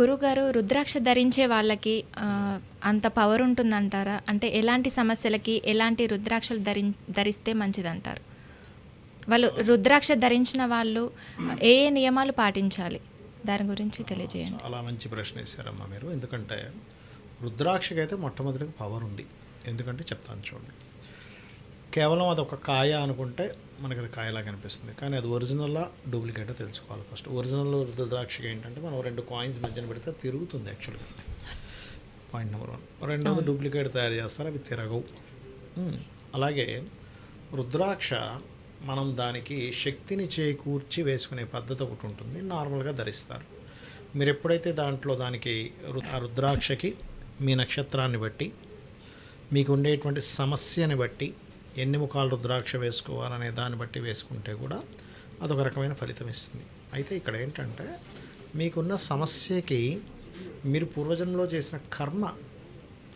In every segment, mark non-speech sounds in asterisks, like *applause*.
గురుగారు రుద్రాక్ష ధరించే వాళ్ళకి అంత పవర్ ఉంటుందంటారా? అంటే ఎలాంటి సమస్యలకి ఎలాంటి రుద్రాక్షలు ధరి ధరిస్తే మంచిదంటారు? వాళ్ళు రుద్రాక్ష ధరించిన వాళ్ళు ఏ ఏ నియమాలు పాటించాలి? దాని గురించి తెలియజేయండి. చాలా మంచి ప్రశ్న వేశారమ్మా మీరు. ఎందుకంటే రుద్రాక్షకైతే మొట్టమొదటిగా పవర్ ఉంది. ఎందుకంటే చెప్తాను చూడండి. కేవలం అది ఒక కాయ అనుకుంటే మనకి అది కాయలా కనిపిస్తుంది. కానీ అది ఒరిజినల్లా డూప్లికేట్ తెలుసుకోవాలి ఫస్ట్. ఒరిజినల్ రుద్రాక్షకి ఏంటంటే మనం రెండు కాయిన్స్ మధ్యన పెడితే తిరుగుతుంది యాక్చువల్గా పాయింట్ నెంబర్ వన్ రెండోది డూప్లికేట్ తయారు చేస్తారు అవి తిరగవు. ఉమ్, అలాగే రుద్రాక్ష మనం దానికి శక్తిని చేకూర్చి వేసుకునే పద్ధతి ఒకటి ఉంటుంది నార్మల్గా ధరిస్తారు. మీరు ఎప్పుడైతే దాంట్లో దానికి రుద్రాక్షకి మీ నక్షత్రాన్ని బట్టి మీకు ఉండేటువంటి సమస్యని బట్టి ఎన్ని ముఖాలు రుద్రాక్ష వేసుకోవాలనే దాన్ని బట్టి వేసుకుంటే కూడా అదొక రకమైన ఫలితం ఇస్తుంది. అయితే ఇక్కడ ఏంటంటే మీకున్న సమస్యకి మీరు పూర్వజన్మలో చేసిన కర్మ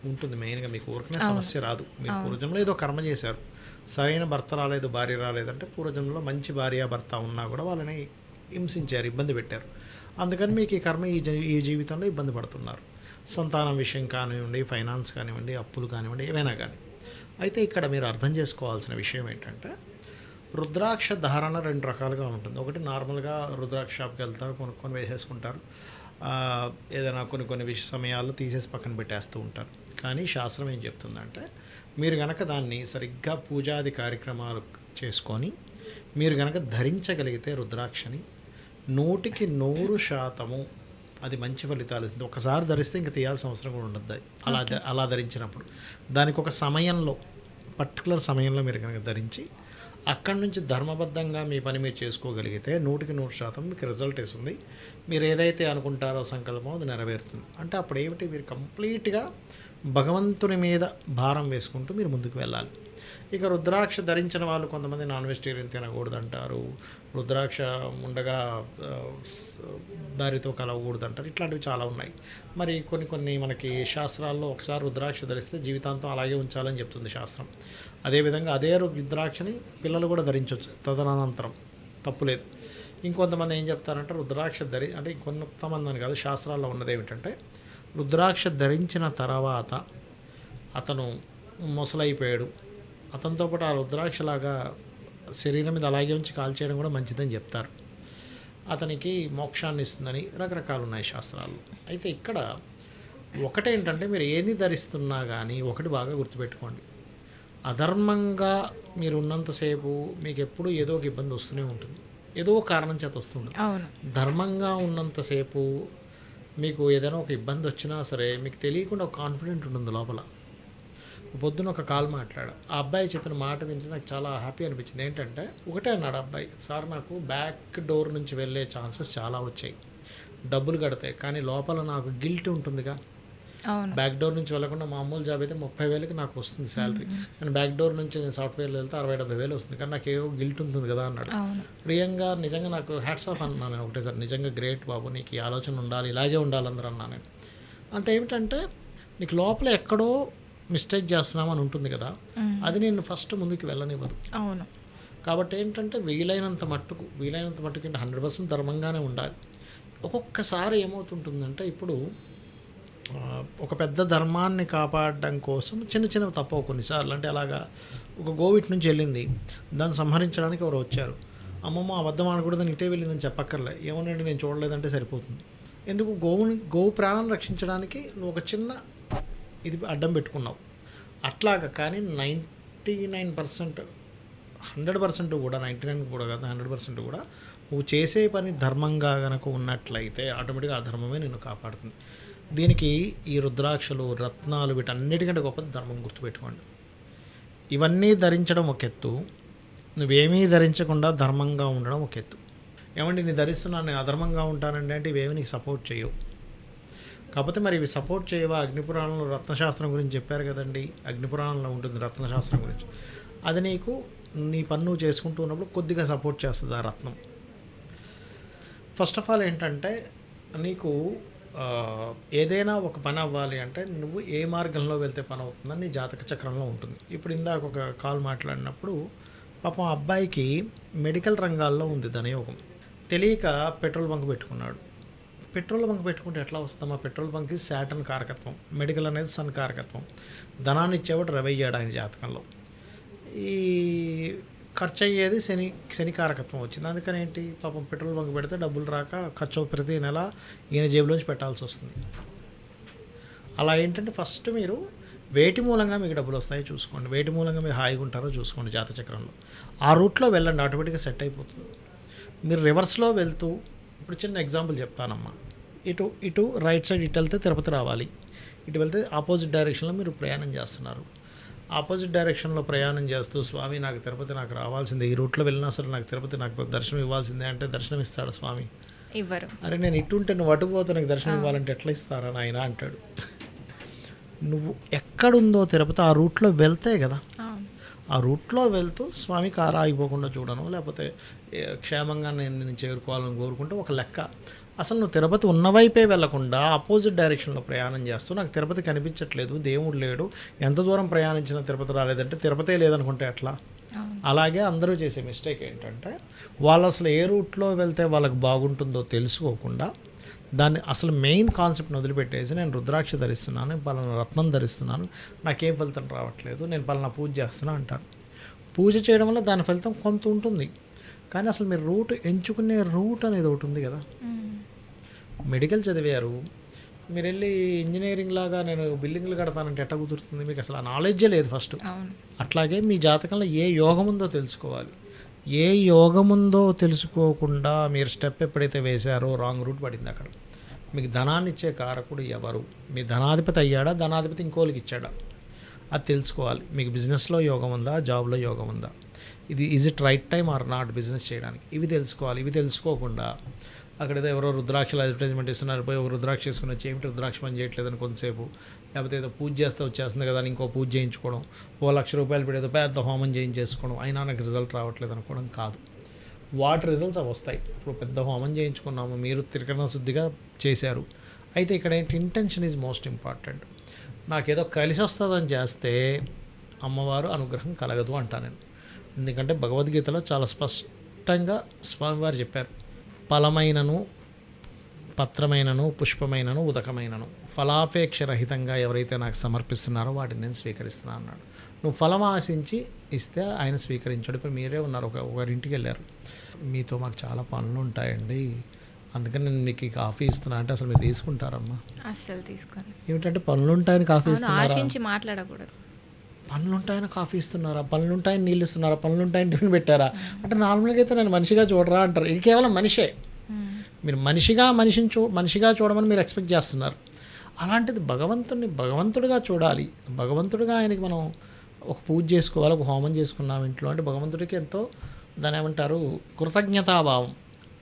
ఉంటుంది మెయిన్గా మీకు ఊరికనే సమస్య రాదు. మీరు పూర్వజన్మలో ఏదో కర్మ చేశారు. సరైన భర్త రాలేదు భార్య రాలేదంటే పూర్వజన్మలో మంచి భార్య భర్త ఉన్నా కూడా వాళ్ళని హింసించారు ఇబ్బంది పెట్టారు. అందుకని మీకు ఈ కర్మ ఈ ఈ జీవితంలో ఇబ్బంది పడుతున్నారు. సంతానం విషయం కానివ్వండి ఫైనాన్స్ కానివ్వండి అప్పులు కానివ్వండి ఏవైనా కానీ అయితే ఇక్కడ మీరు అర్థం చేసుకోవాల్సిన విషయం ఏంటంటే రుద్రాక్ష ధారణ రెండు రకాలుగా ఉంటుంది. ఒకటి నార్మల్గా రుద్రాక్ష షాప్కి వెళ్తారు కొనుక్కొని వేసేసుకుంటారు. ఏదైనా కొన్ని కొన్ని విష సమయాల్లో తీసేసి పక్కన పెట్టేస్తూ ఉంటారు. కానీ శాస్త్రం ఏం చెప్తుందంటే మీరు గనక దాన్ని సరిగ్గా పూజాది కార్యక్రమాలు చేసుకొని మీరు గనక ధరించగలిగితే రుద్రాక్షని నూటికి నూరు శాతము అది మంచి ఫలితాలు. ఇస్తుంది ఒకసారి ధరిస్తే ఇంక తీయాల్సిన అవసరం కూడా ఉండదు. అలా అలా ధరించినప్పుడు. దానికి ఒక సమయంలో పర్టికులర్ సమయంలో మీరు కనుక ధరించి అక్కడి నుంచి ధర్మబద్ధంగా మీ పని మీరు చేసుకోగలిగితే నూటికి నూరు శాతం మీకు రిజల్ట్ ఇస్తుంది మీరు ఏదైతే అనుకుంటారో సంకల్పం అది నెరవేరుతుంది. అంటే అప్పుడు ఏమిటి మీరు కంప్లీట్గా భగవంతుని మీద భారం వేసుకుంటూ మీరు ముందుకు వెళ్ళాలి. ఇక రుద్రాక్ష ధరించిన వాళ్ళు కొంతమంది నాన్ వెజిటేరియన్ తినకూడదు అంటారు రుద్రాక్ష ఉండగా దారితో కలవకూడదు అంటారు ఇట్లాంటివి చాలా ఉన్నాయి. మరి కొన్ని కొన్ని మనకి శాస్త్రాల్లో ఒకసారి రుద్రాక్ష ధరిస్తే జీవితాంతం అలాగే ఉంచాలని చెప్తుంది శాస్త్రం. అదేవిధంగా అదే రుద్రాక్షని పిల్లలు కూడా ధరించవచ్చు తదనంతరం. తప్పులేదు ఇంకొంతమంది ఏం చెప్తారంటే రుద్రాక్ష ధరి అంటే ఇంకొంతమంది అని కాదు శాస్త్రాల్లో ఉన్నది ఏమిటంటే రుద్రాక్ష ధరించిన తర్వాత అతను మొసలైపోయాడు. అతనితో పాటు ఆ రుద్రాక్షలాగా శరీరం మీద అలాగే ఉంచి కాల్చేయడం కూడా మంచిదని చెప్తారు. అతనికి మోక్షాన్ని ఇస్తుందని రకరకాలు ఉన్నాయి శాస్త్రాలు అయితే ఇక్కడ ఒకటేంటంటే మీరు ఏది ధరిస్తున్నా కానీ ఒకటి బాగా గుర్తుపెట్టుకోండి. అధర్మంగా మీరు ఉన్నంతసేపు మీకు ఎప్పుడూ ఏదో ఒక ఇబ్బంది వస్తూనే ఉంటుంది. ఏదో ఒక కారణం చేత వస్తుంది ధర్మంగా ఉన్నంతసేపు మీకు ఏదైనా ఒక ఇబ్బంది వచ్చినా సరే మీకు తెలియకుండా ఒక కాన్ఫిడెంట్ ఉంటుంది లోపల. పొద్దున ఒక కాల్ మాట్లాడా. ఆ అబ్బాయి చెప్పిన మాట వించి నాకు చాలా హ్యాపీ అనిపించింది. ఏంటంటే ఒకటే అన్నాడు అబ్బాయి సార్ నాకు బ్యాక్ డోర్ నుంచి వెళ్ళే ఛాన్సెస్ చాలా వచ్చాయి. డబ్బులు కడతాయి కానీ లోపల నాకు గిల్ట్ ఉంటుందిగా. బ్యాక్ డోర్ నుంచి వెళ్ళకుండా మామూలు జాబ్ అయితే ముప్పై వేలకి నాకు వస్తుంది శాలరీ. కానీ బ్యాక్ డోర్ నుంచి నేను సాఫ్ట్వేర్లో వెళ్తే అరవై డెబ్బై వేలు వస్తుంది. కానీ నాకు ఏవో గిల్ట్ ఉంటుంది కదా అన్నాడు. ప్రియంగా నిజంగా నాకు హ్యాట్స్ ఆఫ్ అన్నాను. నేను ఒకటే సార్ నిజంగా గ్రేట్ బాబు నీకు ఈ ఆలోచన ఉండాలి ఇలాగే ఉండాలి అందరూ అన్నాను నేను. అంటే ఏమిటంటే నీకు లోపల ఎక్కడో మిస్టేక్ చేస్తున్నామని ఉంటుంది కదా అది నేను ఫస్ట్ ముందుకు వెళ్ళనివ్వదు. అవును. కాబట్టి ఏంటంటే వీలైనంత మట్టుకు వీలైనంత మట్టుకు అంటే హండ్రెడ్ పర్సెంట్ ధర్మంగానే ఉండాలి. ఒక్కొక్కసారి ఏమవుతుంటుందంటే ఇప్పుడు ఒక పెద్ద ధర్మాన్ని కాపాడడం కోసం చిన్న చిన్నవి తప్పవు కొన్నిసార్లు. అంటే అలాగా ఒక గోవిట్ నుంచి వెళ్ళింది దాన్ని సంహరించడానికి ఎవరు వచ్చారు. అమ్మమ్మ అబద్ధం ఆడకూడదని ఇటే వెళ్ళిందని చెప్పక్కర్లే. ఏమోనండి నేను చూడలేదంటే సరిపోతుంది. ఎందుకు? గోవుని గోవు ప్రాణం రక్షించడానికి నువ్వు ఒక చిన్న ఇది అడ్డం పెట్టుకున్నావు. అట్లాగా కానీ ninety nine percent hundred percent కూడా నైంటీ నైన్ కూడా కాదు హండ్రెడ్ పర్సెంట్ కూడా నువ్వు చేసే పని ధర్మంగా గనక ఉన్నట్లయితే ఆటోమేటిక్గా ఆ ధర్మమే నిన్ను కాపాడుతుంది. దీనికి ఈ రుద్రాక్షలు రత్నాలు వీటన్నిటికంటే గొప్ప ధర్మం గుర్తుపెట్టుకోండి. ఇవన్నీ ధరించడం ఒక ఎత్తు నువ్వేమీ ధరించకుండా ధర్మంగా ఉండడం ఒక ఎత్తు. ఏమంటే నేను ధరిస్తున్నాను నేను అధర్మంగా ఉంటానండి అంటే ఇవేమి నీకు సపోర్ట్ చేయవు. కాకపోతే మరి ఇవి సపోర్ట్ చేయవా? అగ్నిపురాణంలో రత్నశాస్త్రం గురించి చెప్పారు కదండి. అగ్నిపురాణంలో ఉంటుంది రత్నశాస్త్రం గురించి. అది నీకు నీ పన్ను చేసుకుంటూ ఉన్నప్పుడు కొద్దిగా సపోర్ట్ చేస్తుంది ఆ రత్నం. ఫస్ట్ ఆఫ్ ఆల్ ఏంటంటే నీకు ఏదైనా ఒక పని అవ్వాలి అంటే నువ్వు ఏ మార్గంలో వెళ్తే పని అవుతుందని నీ జాతక చక్రంలో ఉంటుంది. ఇప్పుడు ఇందాక ఒక కాల్ మాట్లాడినప్పుడు పాపం ఆ అబ్బాయికి మెడికల్ రంగాల్లో ఉంది ధనయోగం. తెలియక పెట్రోల్ బంక్ పెట్టుకున్నాడు. పెట్రోల్ బంక్ పెట్టుకుంటే ఎట్లా వస్తుందమ్మా పెట్రోల్ బంక్కి శాటన్ కారకత్వం. మెడికల్ అనేది సన్ కారకత్వం. ధనాన్ని ఇచ్చేవాడు రవి అయ్యాడు జాతకంలో. ఈ ఖర్చు అయ్యేది శని శని కారకత్వం వచ్చింది. అందుకని ఏంటి? పాపం పెట్రోల్ బంక్ పెడితే డబ్బులు రాక ఖర్చు ప్రతి నెల ఈయన జేబులోంచి పెట్టాల్సి వస్తుంది. అలా ఏంటంటే ఫస్ట్ మీరు వేటి మూలంగా మీకు డబ్బులు వస్తాయో చూసుకోండి. వేటి మూలంగా మీరు హాయిగా ఉంటారో చూసుకోండి జాత చక్రంలో. ఆ రూట్లో వెళ్ళండి. ఆటోమేటిక్గా సెట్ అయిపోతుంది. మీరు రివర్స్లో వెళ్తూ ఇప్పుడు చిన్న ఎగ్జాంపుల్ చెప్తానమ్మా. ఇటు ఇటు రైట్ సైడ్ ఇటు వెళ్తే తిరుపతి రావాలి. ఇటు వెళ్తే ఆపోజిట్ డైరెక్షన్లో మీరు ప్రయాణం చేస్తున్నారు. ఆపోజిట్ డైరెక్షన్లో ప్రయాణం చేస్తూ స్వామి నాకు తిరుపతి నాకు రావాల్సిందే. ఈ రూట్లో వెళ్ళినా సరే నాకు తిరుపతి నాకు దర్శనం ఇవ్వాల్సిందే. అంటే దర్శనం ఇస్తాడు స్వామి? ఇవ్వరు. అరే నేను ఇటుంటే నువ్వు అటు పోతే నాకు దర్శనం ఇవ్వాలంటే ఎట్లా ఇస్తారా నాయన? అంటాడు. నువ్వు ఎక్కడుందో తిరుపతి ఆ రూట్లో వెళ్తే కదా ఆ. రూట్లో వెళ్తూ స్వామి కారు ఆగిపోకుండా చూడను. లేకపోతే క్షేమంగా నేను నేను చేరుకోవాలని కోరుకుంటే ఒక లెక్క. అసలు నువ్వు తిరుపతి ఉన్నవైపే వెళ్ళకుండా ఆపోజిట్ డైరెక్షన్లో ప్రయాణం చేస్తూ నాకు తిరుపతి కనిపించట్లేదు దేవుడు లేడు. ఎంత దూరం ప్రయాణించినా తిరుపతి రాలేదంటే తిరుపతే లేదనుకుంటే ఎట్లా? అవును. అలాగే అందరూ చేసే మిస్టేక్ ఏంటంటే వాళ్ళు అసలు ఏ రూట్లో వెళ్తే వాళ్ళకి బాగుంటుందో తెలుసుకోకుండా దాన్ని అసలు మెయిన్ కాన్సెప్ట్ని వదిలిపెట్టేసి నేను రుద్రాక్ష ధరిస్తున్నాను పలానా రత్నం ధరిస్తున్నాను నాకేం ఫలితం రావట్లేదు నేను పలానా పూజ చేస్తున్నా అంటారు. పూజ చేయడం వల్ల దాని ఫలితం కొంత ఉంటుంది. కానీ అసలు మీరు రూట్ ఎంచుకునే రూట్ అనేది ఒకటి ఉంది కదా. మెడికల్ చదివారు. మీరు వెళ్ళి ఇంజనీరింగ్ లాగా నేను బిల్డింగ్లు కడతానంటే ఎట్ట కుదురుతుంది? మీకు అసలు ఆ నాలెడ్జే లేదు ఫస్ట్. అట్లాగే మీ జాతకంలో ఏ యోగం ఉందో తెలుసుకోవాలి. ఏ యోగం ఉందో తెలుసుకోకుండా మీరు స్టెప్ ఎప్పుడైతే వేశారో రాంగ్ రూట్ పడింది అక్కడ. మీకు ధనాన్ని ఇచ్చే కారకుడు ఎవరు? మీ ధనాధిపతి అయ్యాడా? ధనాధిపతి ఇంకోళ్ళకి ఇచ్చాడా? అది తెలుసుకోవాలి. మీకు బిజినెస్లో యోగం ఉందా జాబ్లో యోగం ఉందా ఇది is it right time or not business చేయడానికి? ఇవి తెలుసుకోవాలి. ఇవి తెలుసుకోకుండా అక్కడేదో ఎవరో రుద్రాక్షలు అడ్వర్టైజ్మెంట్ ఇస్తున్నారు పోయి ఒక రుద్రాక్ష చేసుకుని వచ్చి ఏమిటి రుద్రాక్ష పని చేయట్లేదని కొంతసేపు. లేకపోతే ఏదో పూజ చేస్తే వచ్చేస్తుంది కదా అని ఇంకో పూజ చేయించుకోవడం ఓ లక్ష రూపాయలు పెడేదో పెద్ద హోమం చేయించేసుకోవడం అయినా నాకు రిజల్ట్ రావట్లేదు అనుకోవడం కాదు. వాటి రిజల్ట్స్ అవి వస్తాయి. ఇప్పుడు పెద్ద హోమం చేయించుకున్నాము మీరు త్రికరణ శుద్ధిగా చేశారు. అయితే ఇక్కడ ఏంటి ఇంటెన్షన్ ఈజ్ మోస్ట్ ఇంపార్టెంట్ నాకేదో కలిసి వస్తుందని చేస్తే అమ్మవారు అనుగ్రహం కలగదు అంటా నేను. ఎందుకంటే భగవద్గీతలో చాలా స్పష్టంగా స్వామివారు చెప్పారు ఫలమైనను పత్రమైనను పుష్పమైనను ఉదకమైనను. ఫలాపేక్ష రహితంగా ఎవరైతే నాకు సమర్పిస్తున్నారో వాటిని నేను స్వీకరిస్తున్నాను అన్నాడు. నువ్వు ఫలం ఆశించి ఇస్తే ఆయన స్వీకరించాడు. ఇప్పుడు మీరే ఉన్నారు. ఒక ఒకరింటికి వెళ్ళారు. మీతో మాకు చాలా పనులు ఉంటాయండి. అందుకని నేను మీకు ఈ కాఫీ ఇస్తున్నా. అంటే అసలు మీరు తీసుకుంటారమ్మా? అస్సలు తీసుకోండి ఏమిటంటే పనులు ఉంటాయని కాఫీ ఇస్తున్నారా? ఆశించి మాట్లాడకూడదు. పనులు ఉంటాయని కాఫీ ఇస్తున్నారా? పనులు ఉంటాయని నీళ్ళు ఇస్తున్నారా? పనులు ఉంటాయని టిఫిన్ పెట్టారా? అంటే నార్మల్గా అయితే నేను మనిషిగా చూడరా అంటారు. ఇది కేవలం మనిషే. మీరు మనిషిగా మనిషిని చూ మనిషిగా చూడమని మీరు ఎక్స్పెక్ట్ చేస్తున్నారు. అలాంటిది భగవంతుడిని భగవంతుడిగా చూడాలి. భగవంతుడిగా ఆయనకి మనం ఒక పూజ చేసుకోవాలి ఒక హోమం చేసుకున్నాం ఇంట్లో అంటే భగవంతుడికి ఎంతో దాని ఏమంటారు? కృతజ్ఞతాభావం.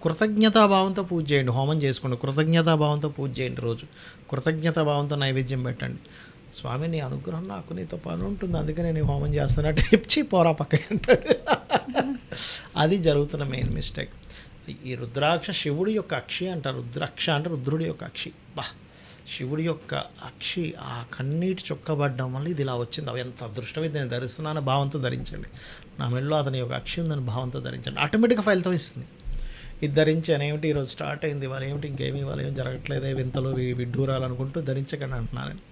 కృతజ్ఞతాభావంతో పూజ చేయండి. హోమం చేసుకోండి. కృతజ్ఞతాభావంతో పూజ చేయండి రోజు. కృతజ్ఞతాభావంతో నైవేద్యం పెట్టండి. స్వామి నీ అనుగ్రహం నాకు నీతో పని ఉంటుంది. అందుకే నేను హోమం చేస్తున్నట్టు ఇచ్చి *laughs* పోరా పక్కకి అంటాడు. *laughs* అది జరుగుతున్న మెయిన్ మిస్టేక్ ఈ రుద్రాక్ష శివుడి యొక్క అక్షి అంటారు రుద్రాక్ష అంటే రుద్రుడి యొక్క అక్షి. బా శివుడి యొక్క అక్షి ఆ కన్నీటి చొక్కబడ్డం వల్ల ఇది ఇలా వచ్చింది. అవి ఎంత అదృష్టమైతే నేను ధరిస్తున్నాను భావంతో ధరించండి. నా మెడలో అతని యొక్క అక్షి ఉందని భావంతో ధరించండి. ఆటోమేటిక్గా ఫలితం ఇస్తుంది. ఇది ధరించాను ఏమిటి? ఈరోజు స్టార్ట్ అయింది ఇవాళ ఏమిటి? ఇంకేమి? ఇవాళ ఏమి జరగట్లేదే? వింతలు విడ్డూరాలు అనుకుంటూ ధరించకండి అంటున్నాను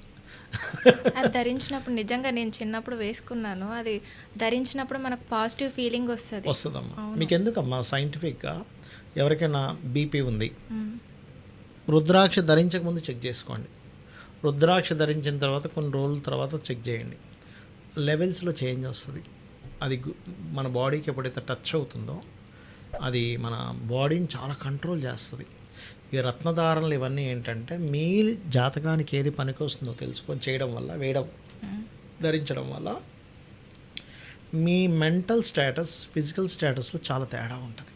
అది ధరించినప్పుడు నిజంగా నేను చిన్నప్పుడు వేసుకున్నాను. అది ధరించినప్పుడు మనకు పాజిటివ్ ఫీలింగ్ వస్తుంది. వస్తుందమ్మా. మీకు ఎందుకమ్మా సైంటిఫిక్గా ఎవరికైనా బీపీ ఉంది. రుద్రాక్ష ధరించక ముందు చెక్ చేసుకోండి. రుద్రాక్ష ధరించిన తర్వాత కొన్ని రోజుల తర్వాత చెక్ చేయండి. లెవెల్స్లో చేంజ్ వస్తుంది. అది మన బాడీకి ఎప్పుడైతే టచ్ అవుతుందో అది మన బాడీని చాలా కంట్రోల్ చేస్తుంది. ఈ రత్నధారణలు ఇవన్నీ ఏంటంటే మీ జాతకానికి ఏది పనికొస్తుందో తెలుసుకొని చేయడం వల్ల వేయడం. ధరించడం వల్ల మీ మెంటల్ స్టేటస్ ఫిజికల్ స్టేటస్లో చాలా తేడా ఉంటుంది.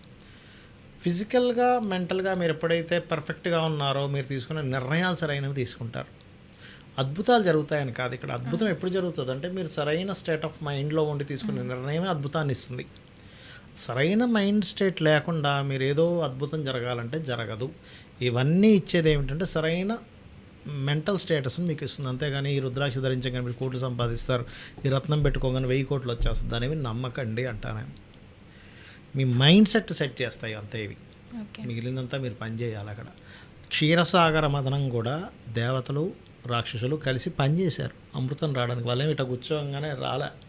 ఫిజికల్గా మెంటల్గా మీరు ఎప్పుడైతే పర్ఫెక్ట్గా ఉన్నారో మీరు తీసుకునే నిర్ణయాలు సరైనవి తీసుకుంటారు. అద్భుతాలు జరుగుతాయని కాదు. ఇక్కడ అద్భుతం ఎప్పుడు జరుగుతుంది అంటే మీరు సరైన స్టేట్ ఆఫ్ మైండ్లో ఉండి తీసుకునే నిర్ణయమే అద్భుతాన్ని ఇస్తుంది. సరైన మైండ్ స్టేట్ లేకుండా మీరు ఏదో అద్భుతం జరగాలంటే జరగదు. ఇవన్నీ ఇచ్చేది ఏమిటంటే సరైన మెంటల్ స్టేటస్ని మీకు ఇస్తుంది. అంతేగాని ఈ రుద్రాక్ష ధరించగానే మీరు కోట్లు సంపాదిస్తారు ఈ రత్నం పెట్టుకోగానే వెయ్యి కోట్లు వచ్చేస్తుంది అనేవి నమ్మకండి అంటా నేను మీ మైండ్ సెట్ సెట్ చేస్తాయి అంతే ఇవి. మిగిలిందంతా మీరు పని చేయాలి అక్కడ. క్షీరసాగర మదనం కూడా దేవతలు రాక్షసులు కలిసి పనిచేశారు అమృతం రావడానికి. వాళ్ళేమి ఇట్లా కూర్చోగానే రాలే.